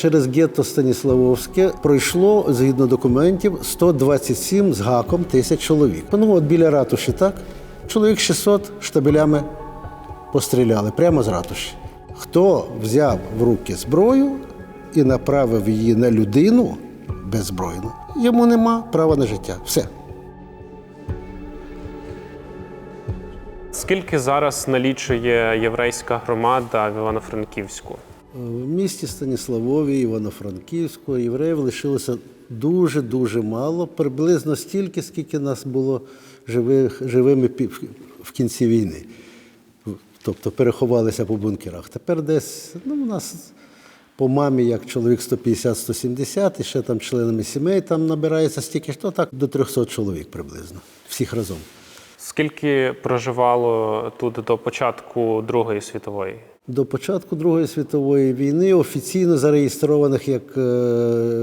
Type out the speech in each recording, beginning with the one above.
Через гетто Станіславовське пройшло згідно документів 127 з гаком тисяч чоловік. Ну от біля ратуші, так? Чоловік 600 штабелями постріляли прямо з ратуші. Хто взяв в руки зброю і направив її на людину беззбройну, йому нема права на життя. Все. Скільки зараз налічує єврейська громада в Івано-Франківську? В місті Станіславові, Івано-Франківську, євреїв лишилося дуже-дуже мало, приблизно стільки, скільки нас було живих, живими в кінці війни. Тобто переховалися по бункерах. Тепер десь ну, у нас по мамі як чоловік 150-170, і ще там членами сімей там набирається стільки, що так до 300 чоловік приблизно, всіх разом. Скільки проживало тут до початку Другої світової? До початку Другої світової війни офіційно зареєстрованих як е,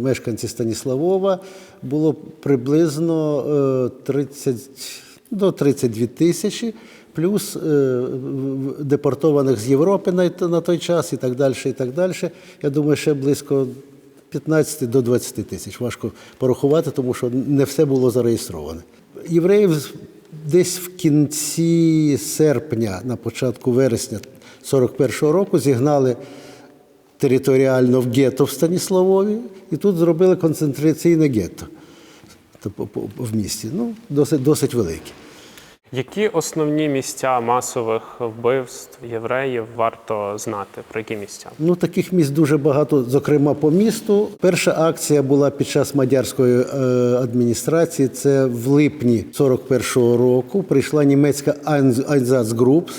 мешканці Станіславова було приблизно е, 30, до 32 тисячі, плюс е, депортованих з Європи на, той час і так далі. І так далі. Я думаю, ще близько 15 до 20 тисяч. Важко порахувати, тому що не все було зареєстроване. Євреїв десь в кінці серпня, на початку вересня 41-го року зігнали територіально в гетто в Станіславові, і тут зробили концентраційне гетто тобто в місті. Ну, досить, досить велике. Які основні місця масових вбивств євреїв варто знати? Про які місця? Ну, таких місць дуже багато, зокрема по місту. Перша акція була під час мадярської е, адміністрації. Це в липні 41-го року. Прийшла німецька Айнзацгруп,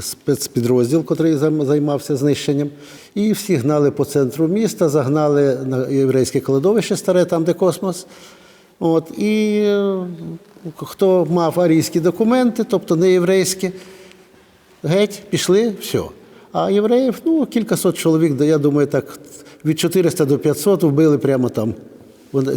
спецпідрозділ, який займався знищенням. І всі гнали по центру міста, загнали на єврейське кладовище старе, там де космос. От, і е, хто мав арійські документи, тобто не єврейські, геть, пішли, все. А євреїв, ну, кількасот чоловік, я думаю, так від 400 до 500 вбили прямо там.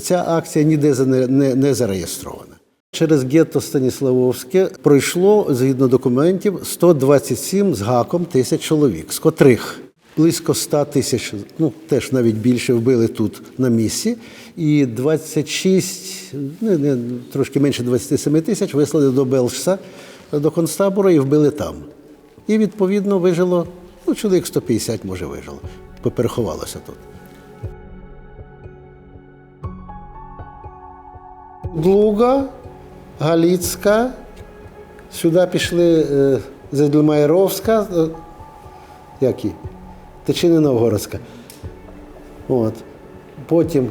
Ця акція ніде не, не, не зареєстрована. Через гетто Станіславовське пройшло, згідно документів, 127 з гаком тисяч чоловік, з котрих близько 100 тисяч, ну теж навіть більше вбили тут на місці, і 26, не, не, трошки менше 27 тисяч вислали до Белшса, до концтабору і вбили там. І відповідно вижило, ну, чоловік 150, може, вижило, попереховалося тут. Блуга, Галіцька, сюди пішли е, Зедлмаєровська, е, які? Тичини Новгородська. От. Потім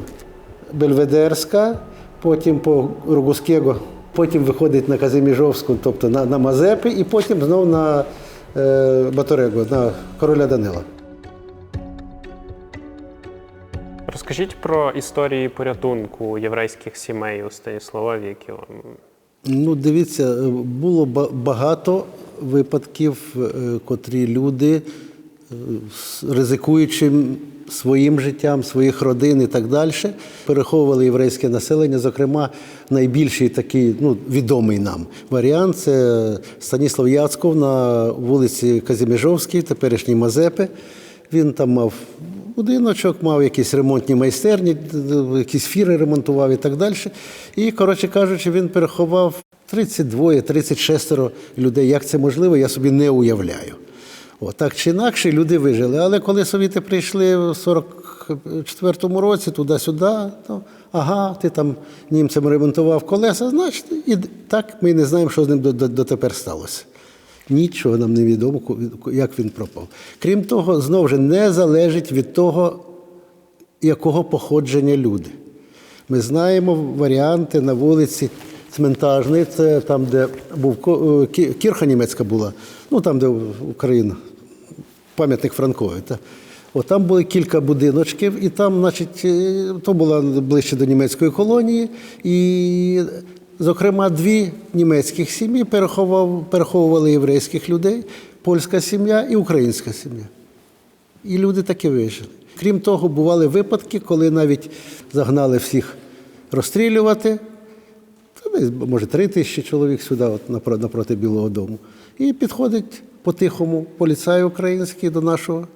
Бельведерська, потім по Рогускего, потім виходить на Казиміжовську, тобто на, на Мазепи, і потім знову на е, Баторего, на короля Данила. Розкажіть про історії порятунку єврейських сімей у Станіславові, які вам Ну, дивіться, було багато випадків, е, котрі люди, ризикуючи своїм життям, своїх родин і так далі, переховували єврейське населення. Зокрема, найбільший такий ну, відомий нам варіант це Станіслав Яцков на вулиці Казіміжовській, теперішній Мазепи. Він там мав будиночок, мав якісь ремонтні майстерні, якісь фіри ремонтував і так далі. І, коротше кажучи, він переховав 32-36 людей. Як це можливо, я собі не уявляю. О, так чи інакше, люди вижили. Але коли совіти прийшли в 44-му році туди-сюди, то ага, ти там німцям ремонтував колеса, значить, і так ми не знаємо, що з ним до- до- дотепер сталося. Нічого нам не відомо, як він пропав. Крім того, знову ж не залежить від того, якого походження люди. Ми знаємо варіанти на вулиці Цментажний, це там, де був е, кі- кірха німецька була, ну там, де Україна, пам'ятник Франкові. Та. От там були кілька будиночків, і там, значить, е, то було ближче до німецької колонії. І, зокрема, дві німецьких сім'ї переховували єврейських людей, польська сім'я і українська сім'я. І люди таки вижили. Крім того, бували випадки, коли навіть загнали всіх розстрілювати. Може, три тисячі чоловік сюди, от напроти Білого Дому. І підходить по-тихому поліцай український до нашого,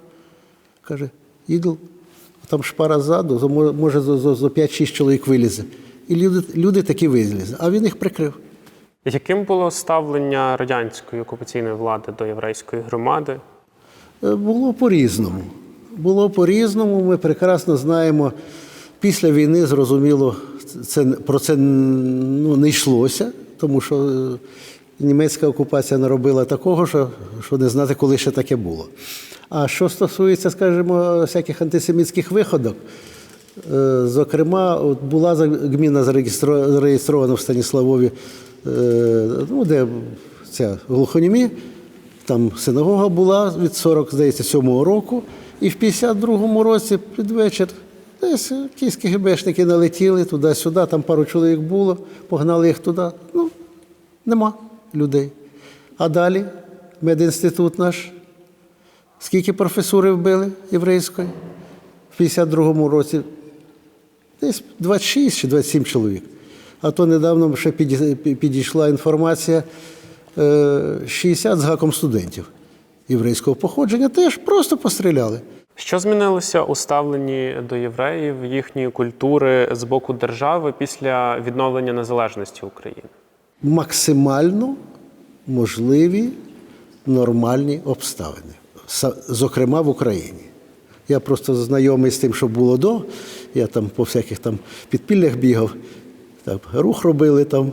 каже: Ідол, там шпара ззаду, може за, за, за 5-6 чоловік вилізе. І люди, люди такі вилізли, а він їх прикрив. Яким було ставлення радянської окупаційної влади до єврейської громади? Е, Було по-різному. Було по-різному. Ми прекрасно знаємо. Після війни, зрозуміло, це, про це ну, не йшлося, тому що е, німецька окупація наробила такого, що, що не знати, коли ще таке було. А що стосується, скажімо, всяких антисемітських виходок, Е, Зокрема, от була гміна зареєстрована в Станіславові, е, ну, де ця глухонімі, там синагога була від 40, здається, 7-го року. І в 52-му році під вечір десь якісь КГБшники налетіли туди-сюди, там пару чоловік було, погнали їх туди. Ну, нема людей. А далі медінститут наш. Скільки професури вбили єврейської? В 52-му році десь 26 чи 27 чоловік. А то недавно ще підійшла інформація, е, 60 з гаком студентів єврейського походження теж просто постріляли. Що змінилося у ставленні до євреїв, їхньої культури з боку держави після відновлення незалежності України? Максимально можливі нормальні обставини, зокрема в Україні. Я просто знайомий з тим, що було до. Я там по всяких там підпіллях бігав, там, рух робили там,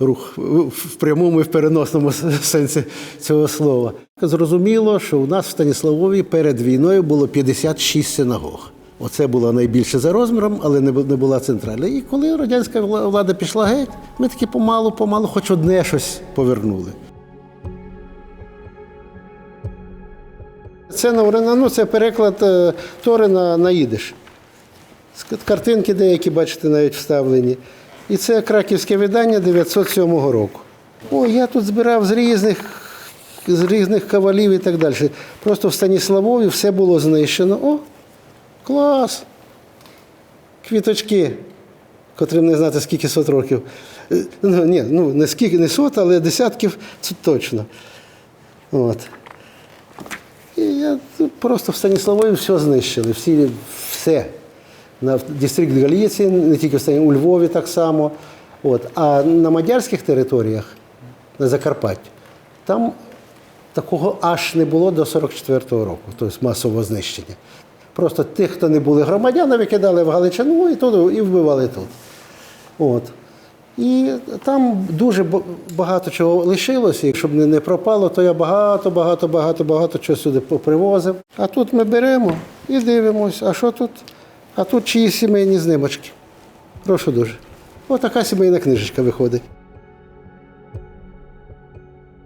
рух в прямому і в переносному сенсі цього слова. Зрозуміло, що у нас в Станіславові перед війною було 56 синагог. Оце було найбільше за розміром, але не була центральна. І коли радянська влада пішла геть, ми таки помалу, помалу, хоч одне щось повернули. Це на ну, це переклад е, Тори на, на їдиш. Картинки деякі, бачите, навіть вставлені. І це краківське видання 907 року. О, я тут збирав з різних, з різних кавалів і так далі. Просто в Станіславові все було знищено. О, клас! Квіточки, котрим не знати, скільки сот років. Е, Ну, ні, ну не скільки, не сот, але десятків це точно. От. І я тут просто в Станіславові все знищили, всі, все. На дистрикт Галіції, не тільки в Стані, у Львові так само. От. А на мадярських територіях, на Закарпатті, там такого аж не було до 44-го року, тобто масового знищення. Просто тих, хто не були громадянами, викидали в Галичину і туди, і вбивали тут. От. І там дуже багато чого лишилося. І щоб не, пропало, то я багато, багато, багато, багато чого сюди попривозив. А тут ми беремо і дивимося, а що тут? А тут чиїсь сімейні знимочки. Прошу дуже. Отака сімейна книжечка виходить.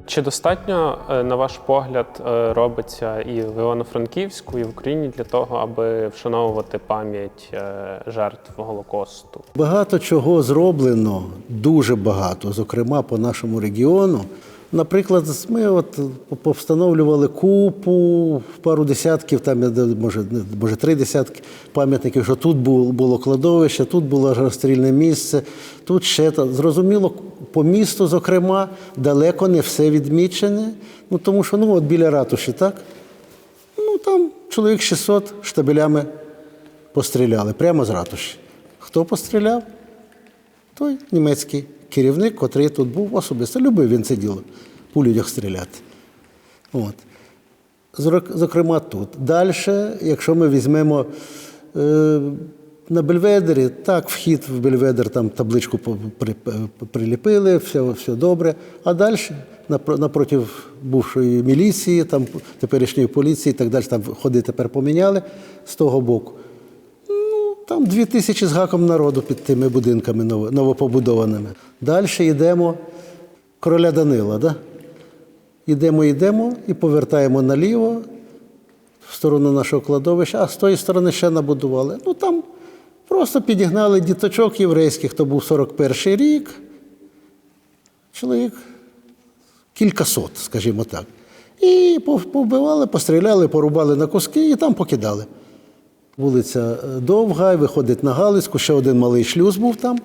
Чи достатньо, е, на ваш погляд, е, робиться і в Івано-Франківську, і в Україні для того, аби вшановувати пам'ять е, жертв Голокосту? Багато чого зроблено, дуже багато, зокрема по нашому регіону. Наприклад, ми от повстановлювали купу, пару десятків, там може, може три десятки пам'ятників, що тут було, кладовище, тут було розстрільне місце, тут ще та зрозуміло, по місту, зокрема, далеко не все відмічене. Ну тому що ну от біля ратуші, так? Ну там чоловік 600 штабелями постріляли прямо з ратуші. Хто постріляв? Той німецький керівник, котрий тут був особисто. Любив він це діло по людях стріляти. От. Зокрема, тут. Далі, якщо ми візьмемо е, на Бельведері, так, вхід в Бельведер, там табличку приліпили, все, все добре. А далі, напро- напротив бувшої міліції, там теперішньої поліції і так далі, там ходи тепер поміняли з того боку. Там дві тисячі з гаком народу під тими будинками новопобудованими. Далі йдемо короля Данила. Да? Йдемо, йдемо і повертаємо наліво в сторону нашого кладовища, а з тої сторони ще набудували. Ну там просто підігнали діточок єврейських, хто був 41 рік. Чоловік кількасот, скажімо так. І пов- повбивали, постріляли, порубали на куски і там покидали. Вулиця е, довга, виходить на Галицьку, ще один малий шлюз був там,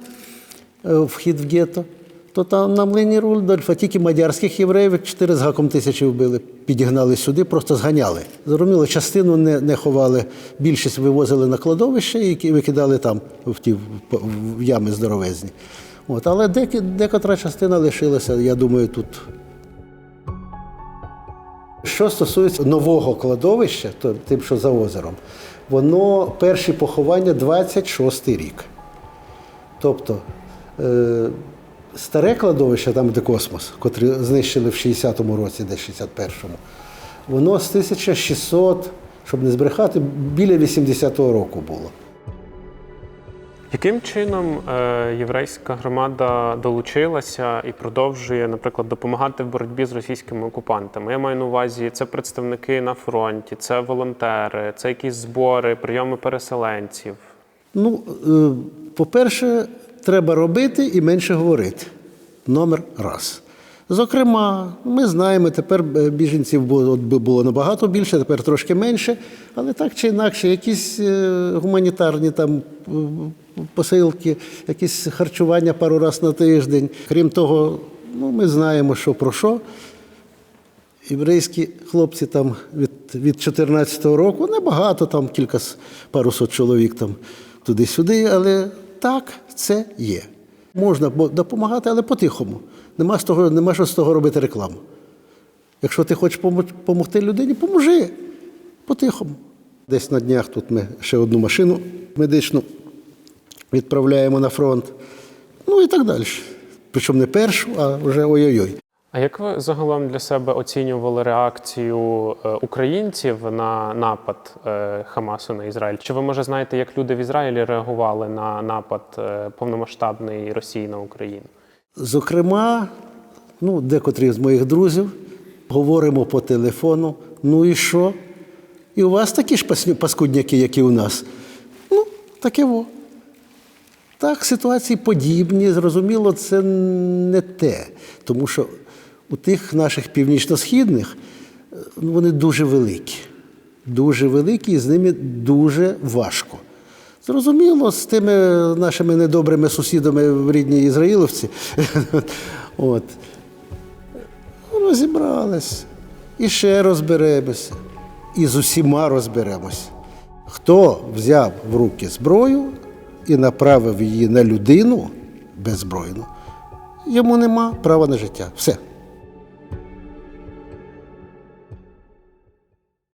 е, вхід в гетто. то там на млині Рудольфа тільки мадярських євреїв 4 з гаком тисячі вбили. Підігнали сюди, просто зганяли. Зрозуміло, частину не, не ховали, більшість вивозили на кладовище і викидали там в ті в, ями здоровезні. От, але декотра частина лишилася, я думаю, тут. Що стосується нового кладовища, то тим, що за озером, воно перші поховання 26 рік. Тобто е, старе кладовище, там де космос, котрі знищили в 60-му році, де 61-му, воно з 1600, щоб не збрехати, біля 80-го року було. Яким чином е, єврейська громада долучилася і продовжує, наприклад, допомагати в боротьбі з російськими окупантами? Я маю на увазі, це представники на фронті, це волонтери, це якісь збори, прийоми переселенців. Ну, е, по-перше, треба робити і менше говорити. Номер раз. Зокрема, ми знаємо, тепер е, біженців було, набагато більше, тепер трошки менше, але так чи інакше, якісь е, гуманітарні там е, посилки, якісь харчування пару разів на тиждень. Крім того, ну, ми знаємо, що про що. Єврейські хлопці там від, від 14-го року, небагато, там кілька с- пару сот чоловік там туди-сюди, але так, це є. Можна допомагати, але по-тихому. Нема, з того, нема що з того робити рекламу. Якщо ти хочеш допомогти людині, поможи по-тихому. Десь на днях тут ми ще одну машину медичну відправляємо на фронт. Ну і так далі. Причому не першу, а вже ой-ой-ой. А як ви загалом для себе оцінювали реакцію е, українців на напад е, Хамасу на Ізраїль? Чи ви може знаєте, як люди в Ізраїлі реагували на напад е, повномасштабний Росії на Україну? Зокрема, ну, декотрі з моїх друзів говоримо по телефону, ну і що? І у вас такі ж паскудняки, як і у нас. Ну, таке во. Так, ситуації подібні, зрозуміло, це не те. Тому що у тих наших північно-східних е, вони дуже великі. Дуже великі, і з ними дуже важко. Зрозуміло, з тими нашими недобрими сусідами в рідній Ізраїловці. От. Розібрались. І ще розберемося. І з усіма розберемося. Хто взяв в руки зброю і направив її на людину беззбройну, йому нема права на життя. Все.